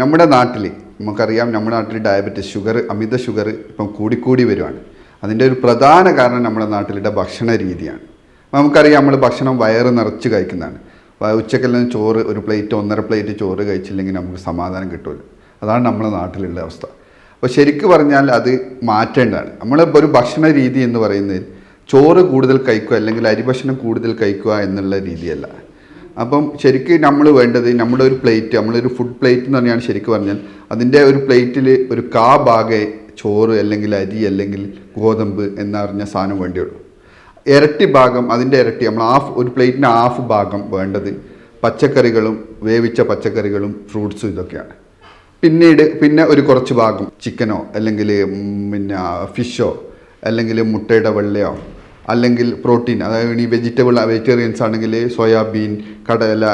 നമ്മുടെ നാട്ടിൽ നമുക്കറിയാം നമ്മുടെ നാട്ടിൽ ഡയബറ്റിസ് ഷുഗർ അമിത ഷുഗർ ഇപ്പം കൂടിക്കൂടി വരുവാണ്. അതിന്റെ ഒരു പ്രധാന കാരണം നമ്മുടെ നാട്ടിലെ ഭക്ഷണ രീതിയാണ്. നമുക്കറിയാം നമ്മൾ ഭക്ഷണം വയറ് നിറച്ച് കഴിക്കുന്നതാണ്. ഉച്ചക്കെല്ലാം ചോറ് ഒരു പ്ലേറ്റ് ഒന്നര പ്ലേറ്റ് ചോറ് കഴിച്ചില്ലെങ്കിൽ നമുക്ക് സമാധാനം കിട്ടില്ല അതാണ് നമ്മുടെ നാട്ടിലുള്ള അവസ്ഥ. അപ്പോൾ ശരിക്ക് പറഞ്ഞാൽ അത് മാറ്റേണ്ടതാണ്. നമ്മൾ ഒരു ഭക്ഷണ രീതി എന്ന് പറയുന്നത് ചോറ് കൂടുതൽ കഴിക്കുക അല്ലെങ്കിൽ അരിഭക്ഷണം കൂടുതൽ കഴിക്കുക എന്നുള്ള രീതിയല്ല. അപ്പം ശരിക്കും നമ്മൾ വേണ്ടത് നമ്മുടെ ഒരു പ്ലേറ്റ് നമ്മളൊരു ഫുഡ് പ്ലേറ്റ് എന്ന് പറഞ്ഞാൽ ശരിക്കും പറഞ്ഞാൽ അതിന്റെ ഒരു പ്ലേറ്റിൽ ഒരു കാ ഭാഗേ ചോറ് അല്ലെങ്കിൽ അരി അല്ലെങ്കിൽ ഗോതമ്പ് എന്നറിഞ്ഞ സാധനം വേണ്ടിയുള്ളൂ ഇരട്ടി ഭാഗം അതിന്റെ ഇരട്ടി നമ്മൾ ഹാഫ് ഒരു പ്ലേറ്റിന്റെ ഹാഫ് ഭാഗം വേണ്ടത് പച്ചക്കറികളും വേവിച്ച പച്ചക്കറികളും ഫ്രൂട്ട്സും ഇതൊക്കെയാണ്. പിന്നീട് പിന്നെ ഒരു കുറച്ച് ഭാഗം ചിക്കനോ അല്ലെങ്കിൽ പിന്നെ ഫിഷോ അല്ലെങ്കിൽ മുട്ടയുടെ വെള്ളയോ അല്ലെങ്കിൽ പ്രോട്ടീൻ അതായത് ഈ വെജിറ്റബിൾ വെജിറ്റേറിയൻസ് ആണെങ്കിൽ സോയാബീൻ കടല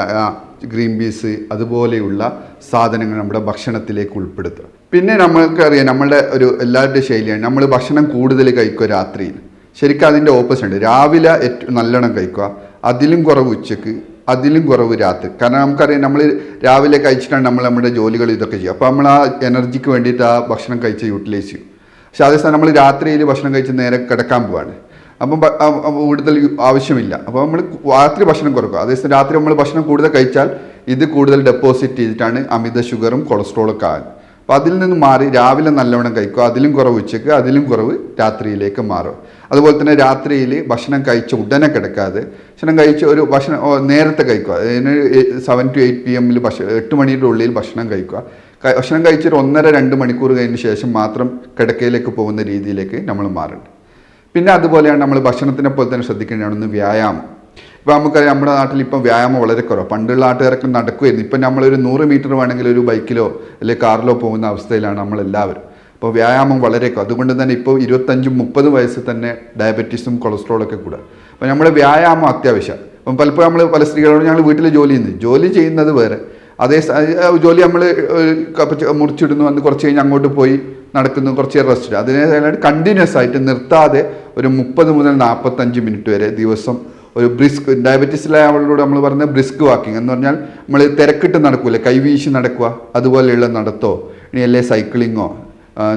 ഗ്രീൻ പീസ് അതുപോലെയുള്ള സാധനങ്ങൾ നമ്മുടെ ഭക്ഷണത്തിലേക്ക് ഉൾപ്പെടുത്തുക. പിന്നെ നമ്മൾക്കറിയാം നമ്മളുടെ ഒരു എല്ലാവരുടെയും ശൈലിയാണ്. നമ്മൾ ഭക്ഷണം കൂടുതൽ കഴിക്കുക രാത്രിയിൽ. ശരിക്കും അതിന്റെ ഓപ്പോസിറ്റ് ഉണ്ട്. രാവിലെ ഏറ്റവും നല്ലോണം കഴിക്കുക. അതിലും കുറവ് ഉച്ചയ്ക്ക് അതിലും കുറവ് രാത്രി. കാരണം നമുക്കറിയാം നമ്മൾ രാവിലെ കഴിച്ചിട്ടാണ് നമ്മൾ നമ്മുടെ ജോലികൾ ഇതൊക്കെ ചെയ്യുക. അപ്പോൾ നമ്മൾ ആ എനർജിക്ക് വേണ്ടിയിട്ട് ആ ഭക്ഷണം കഴിച്ച് യൂട്ടിലൈസ് ചെയ്യും. പക്ഷേ അതേസമയം നമ്മൾ രാത്രിയിൽ ഭക്ഷണം കഴിച്ച് നേരെ കിടക്കാൻ പോവാണ്. അപ്പം കൂടുതൽ ആവശ്യമില്ല. അപ്പോൾ നമ്മൾ രാത്രി ഭക്ഷണം കുറക്കുക അതേസമയം രാത്രി നമ്മൾ ഭക്ഷണം കൂടുതൽ കഴിച്ചാൽ ഇത് കൂടുതൽ ഡെപ്പോസിറ്റ് ചെയ്തിട്ടാണ് അമിത ഷുഗറും കൊളസ്ട്രോളൊക്കെ ആകുന്നത് അപ്പോൾ അതിൽ നിന്ന് മാറി രാവിലെ നല്ലവണ്ണം കഴിക്കുക അതിലും കുറവ് ഉച്ചയ്ക്ക് അതിലും കുറവ് രാത്രിയിലേക്ക് മാറും അതുപോലെ തന്നെ രാത്രിയിൽ ഭക്ഷണം കഴിച്ച് ഉടനെ കിടക്കാതെ ഭക്ഷണം കഴിച്ച് ഒരു ഭക്ഷണം നേരത്തെ കഴിക്കുക. അതിന് സെവൻ ടു എയ്റ്റ് പി എമ്മിൽ ഭക്ഷണം എട്ട് മണിയുടെ ഉള്ളിൽ ഭക്ഷണം കഴിക്കുക. ഭക്ഷണം കഴിച്ചൊരു ഒന്നര രണ്ട് മണിക്കൂർ കഴിഞ്ഞ ശേഷം മാത്രം കിടക്കയിലേക്ക് പോകുന്ന രീതിയിലേക്ക് നമ്മൾ മാറുന്നുണ്ട് പിന്നെ അതുപോലെയാണ് നമ്മൾ ഭക്ഷണത്തിനെ പോലെ തന്നെ ശ്രദ്ധിക്കേണ്ടതാണ് ഒന്ന് വ്യായാമം. ഇപ്പോൾ നമുക്കറിയാം നമ്മുടെ നാട്ടിൽ ഇപ്പം വ്യായാമം വളരെ കുറവ്. പണ്ടുള്ള നാട്ടുകാരൊക്കെ നടക്കുമായിരുന്നു ഇപ്പം നമ്മളൊരു നൂറ് മീറ്റർ വേണമെങ്കിൽ ഒരു ബൈക്കിലോ അല്ലെങ്കിൽ കാറിലോ പോകുന്ന അവസ്ഥയിലാണ് നമ്മളെല്ലാവരും. അപ്പോൾ വ്യായാമം വളരെ അതുകൊണ്ട് തന്നെ ഇപ്പോൾ ഇരുപത്തഞ്ചും മുപ്പത് വയസ്സിൽ തന്നെ ഡയബറ്റീസും കൊളസ്ട്രോളൊക്കെ കൂടുക. അപ്പോൾ നമ്മുടെ വ്യായാമം അത്യാവശ്യം. അപ്പം പലപ്പോഴും നമ്മൾ പല സ്ത്രീകളോട് ഞങ്ങൾ വീട്ടിൽ ജോലി ചെയ്യുന്നത് ജോലി ചെയ്യുന്നത് വേറെ. അതേ ജോലി നമ്മൾ മുറിച്ചിടുന്നു. അന്ന് കുറച്ച് കഴിഞ്ഞ് അങ്ങോട്ട് പോയി നടക്കുന്നു കുറച്ച് റെസ്റ്റ് അതിനെ കണ്ടിന്യൂസ് ആയിട്ട് നിർത്താതെ ഒരു മുപ്പത് മുതൽ നാൽപ്പത്തഞ്ച് മിനിറ്റ് വരെ ദിവസം ഒരു ബ്രിസ്ക് ഡയബറ്റീസിലെ അവളോട് നമ്മൾ പറഞ്ഞ ബ്രിസ്ക് വാക്കിംഗ് എന്ന് പറഞ്ഞാൽ നമ്മൾ തിരക്കിട്ട് നടക്കൂലേ? കൈവീശി നടക്കുക അതുപോലെയുള്ള നടത്തോ? ഇനി അല്ലേ സൈക്ലിങ്ങോ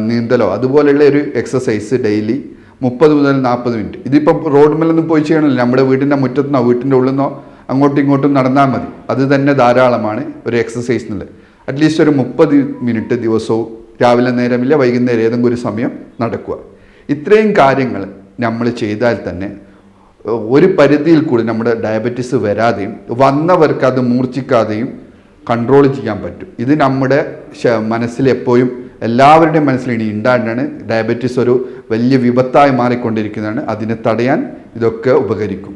നീന്തലോ? അതുപോലെയുള്ള ഒരു എക്സസൈസ് ഡെയിലി മുപ്പത് മുതൽ നാൽപ്പത് മിനിറ്റ് ഇതിപ്പം റോഡ് മേലൊന്നും പോയി ചെയ്യണമല്ലോ. നമ്മുടെ വീടിന്റെ മുറ്റത്തുനിന്നോ വീട്ടിന്റെ ഉള്ളിൽ നിന്നോ അങ്ങോട്ടും ഇങ്ങോട്ടും നടന്നാൽ മതി. അത് തന്നെ ധാരാളമാണ് ഒരു എക്സസൈസ് എന്നുള്ളത്. അറ്റ്ലീസ്റ്റ് ഒരു മുപ്പത് മിനിറ്റ് ദിവസവും രാവിലെ നേരമില്ല വൈകുന്നേരം ഏതെങ്കിലും ഒരു സമയം നടക്കുക. ഇത്രയും കാര്യങ്ങൾ നമ്മൾ ചെയ്താൽ തന്നെ ഒരു പരിധിയിൽ കൂടി നമ്മുടെ ഡയബറ്റീസ് വരാതെയും വന്നവർക്ക് അത് മൂർച്ഛിക്കാതെയും കൺട്രോൾ ചെയ്യാൻ പറ്റും. ഇത് നമ്മുടെ മനസ്സിൽ എപ്പോഴും എല്ലാവരുടെയും മനസ്സിൽ ഇനി ഉണ്ടാണ്ടാണ് ഡയബറ്റീസ് ഒരു വലിയ വിപത്തായി മാറിക്കൊണ്ടിരിക്കുന്നതാണ്. അതിനെ തടയാൻ ഇതൊക്കെ ഉപകരിക്കും.